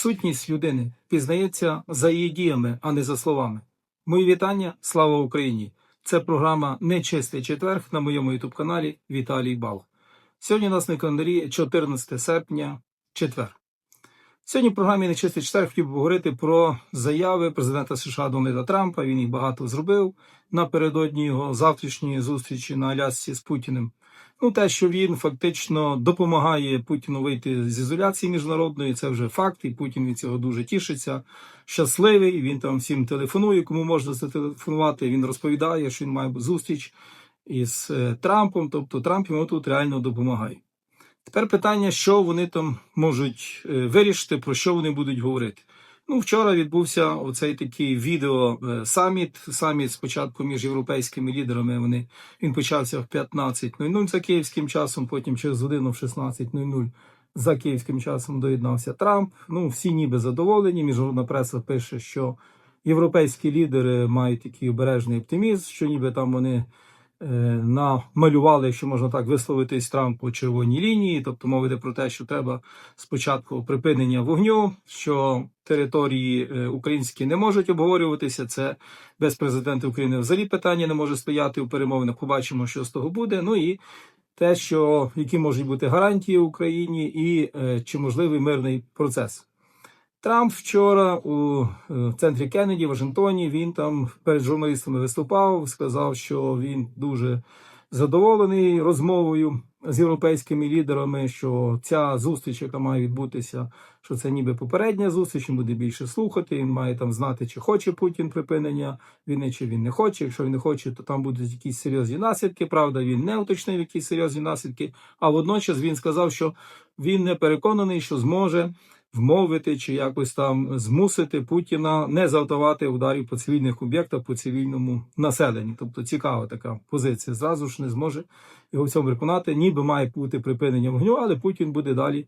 Сутність людини пізнається за її діями, а не за словами. Мої вітання, слава Україні! Це програма Нечистий четверг на моєму ютуб каналі Віталій Бал. Сьогодні у нас на календарі 14 серпня, четвер. Сьогодні в програмі Нечистий четверг хотів би поговорити про заяви президента США Дональда Трампа. Він їх багато зробив напередодні його завтрашньої зустрічі на Алясці з Путіним. Ну, те, що він фактично допомагає Путіну вийти з ізоляції міжнародної, це вже факт, і Путін від цього дуже тішиться. Щасливий. Він там всім телефонує, кому можна зателефонувати. Він розповідає, що він має зустріч із е, Трампом. Тобто Трамп йому тут реально допомагає. Тепер питання, що вони там можуть е, вирішити, про що вони будуть говорити. Ну, вчора відбувся оцей такий відео е, саміт. Саміт спочатку між європейськими лідерами. Вони він почався в 15.00 за київським часом, потім через годину в 16.00 за київським часом доєднався Трамп. Ну, всі ніби задоволені. Міжнародна преса пише, що європейські лідери мають такий обережний оптимізм, що ніби там вони намалювали, якщо можна так висловитись, Трампу червоні лінії, тобто мова йде про те, що треба спочатку припинення вогню, що території е, українські не можуть обговорюватися. Це без президента України взагалі питання не може стояти у перемовинах. Побачимо, що з того буде. Ну і те, що які можуть бути гарантії Україні, і е, чи можливий мирний процес. Трамп вчора у е, центрі Кеннеді, Вашингтоні, він там перед журналістами виступав, сказав, що він дуже задоволений розмовою з європейськими лідерами, що ця зустріч, яка має відбутися, що це ніби попередня зустріч, він буде більше слухати. Він має там знати, чи хоче Путін припинення війни, чи він не хоче. Якщо він не хоче, то там будуть якісь серйозні наслідки. Правда, він не уточнив які серйозні наслідки. А водночас він сказав, що він не переконаний, що зможе вмовити чи якось там змусити Путіна не завдавати ударів по цивільних об'єктах по цивільному населенню. Тобто цікава така позиція. Зразу ж не зможе його в цьому переконати, ніби має бути припинення вогню, але Путін буде далі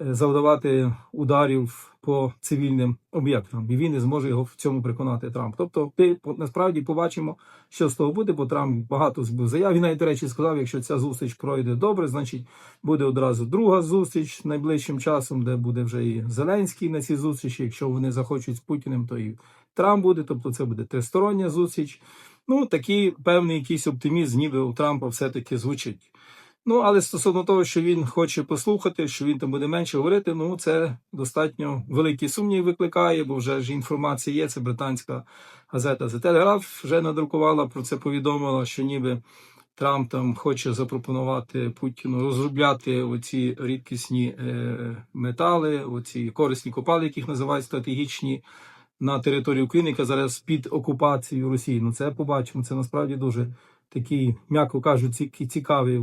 завдавати ударів по цивільним об'єктам, і він не зможе його в цьому переконати Трамп. Тобто, ти насправді побачимо, що з того буде, бо Трамп багато збив заяв. Він навіть, до речі, сказав, якщо ця зустріч пройде добре, значить буде одразу друга зустріч найближчим часом, де буде вже і Зеленський на цій зустрічі. Якщо вони захочуть з Путіним, то і Трамп буде. Тобто, це буде тристороння зустріч. Ну такий певний якийсь оптимізм, ніби у Трампа все-таки звучить. Ну, але стосовно того, що він хоче послухати, що він там буде менше говорити, ну це достатньо великий сумнів викликає, бо вже ж інформація є. Це британська газета The Telegraph вже надрукувала про це, повідомила, що ніби Трамп там хоче запропонувати Путіну розробляти оці рідкісні е, метали, оці корисні копали, яких називають стратегічні на території України, яка зараз під окупацією Росії. Ну це побачимо. Це насправді дуже такий, м'яко кажуть, ці- цікавий е,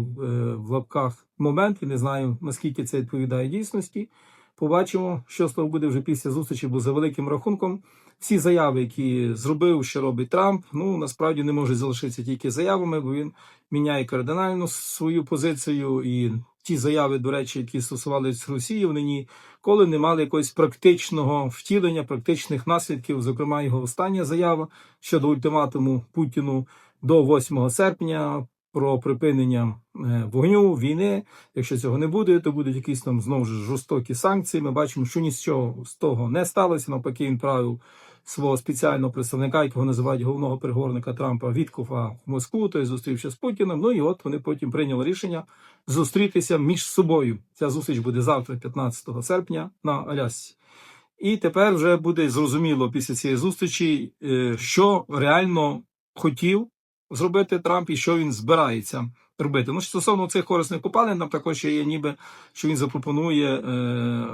в лапках момент. І не знаю наскільки це відповідає дійсності. Побачимо, що з того буде вже після зустрічі, бо за великим рахунком всі заяви, які зробив, що робить Трамп, ну насправді не можуть залишитися тільки заявами, бо він міняє кардинально свою позицію. І ті заяви, до речі, які стосувалися Росії, вони ніколи не мали якогось практичного втілення, практичних наслідків. Зокрема, його остання заява щодо ультиматуму Путіну до 8 серпня про припинення е, вогню війни. Якщо цього не буде, то будуть якісь там знову ж жорстокі санкції. Ми бачимо, що нічого з того не сталося. Навпаки, він правив свого спеціального представника, якого називають головного переговорника Трампа Віткофа в Москву, той зустрівся з Путіним. Ну і от вони потім прийняли рішення зустрітися між собою. Ця зустріч буде завтра, 15 серпня, на Алясці. І тепер вже буде зрозуміло після цієї зустрічі, е, що реально хотів зробити Трамп і що він збирається робити. Ну, стосовно цих корисних копалин, там також є ніби, що він запропонує е,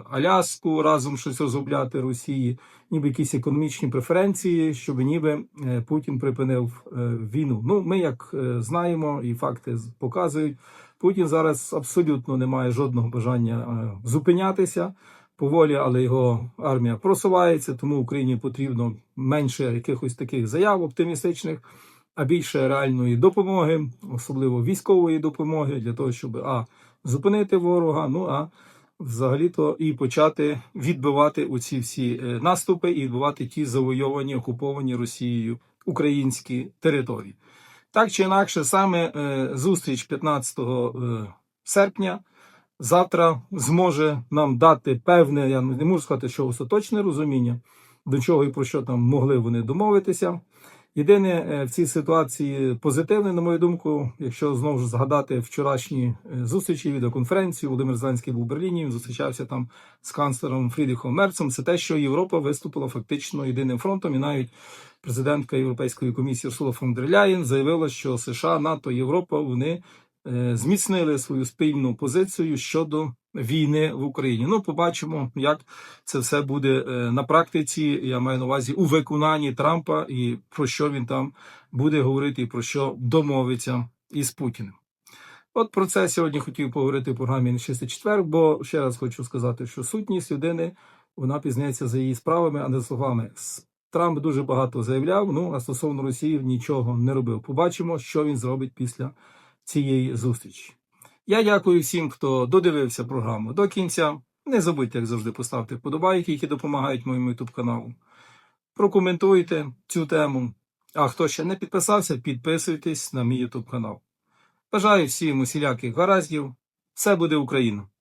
Аляску разом щось розробляти Росії, ніби якісь економічні преференції, щоб ніби е, Путін припинив е, війну. Ну, ми як е, знаємо, і факти показують, Путін зараз абсолютно не має жодного бажання е, зупинятися поволі, але його армія просувається, тому Україні потрібно менше якихось таких заяв оптимістичних, а більше реальної допомоги, особливо військової допомоги, для того, щоб а зупинити ворога. Ну а взагалі-то і почати відбивати оці всі е, наступи і відбивати ті завойовані, окуповані Росією українські території. Так чи інакше, саме е, зустріч 15 е, серпня завтра зможе нам дати певне, я не можу сказати, що остаточне розуміння, до чого і про що там могли вони домовитися. Єдине е, в цій ситуації позитивне, на мою думку, якщо знову ж згадати вчорашні е, зустрічі, відеоконференції, Володимир Зеленський був у Берліні, він зустрічався там з канцлером Фрідріхом Мерцем. Це те, що Європа виступила фактично єдиним фронтом, і навіть президентка Європейської комісії Урсула фон дер Ляєн заявила, що США, НАТО, Європа вони зміцнили свою спільну позицію щодо війни в Україні. Ну, побачимо, як це все буде е, на практиці. Я маю на увазі у виконанні Трампа і про що він там буде говорити, і про що домовиться із Путіним. От про це сьогодні хотів поговорити в програмі «Нечистий четвер, бо ще раз хочу сказати, що сутність людини вона пізнається за її справами, а не словами. Трамп дуже багато заявляв, ну а стосовно Росії нічого не робив. Побачимо, що він зробить після цієї зустрічі. Я дякую всім, хто додивився програму до кінця. Не забудьте, як завжди, поставити вподобайки, які допомагають моєму YouTube каналу. Прокоментуйте цю тему. А хто ще не підписався, підписуйтесь на мій YouTube канал. Бажаю всім усіляких гараздів. Все буде Україна!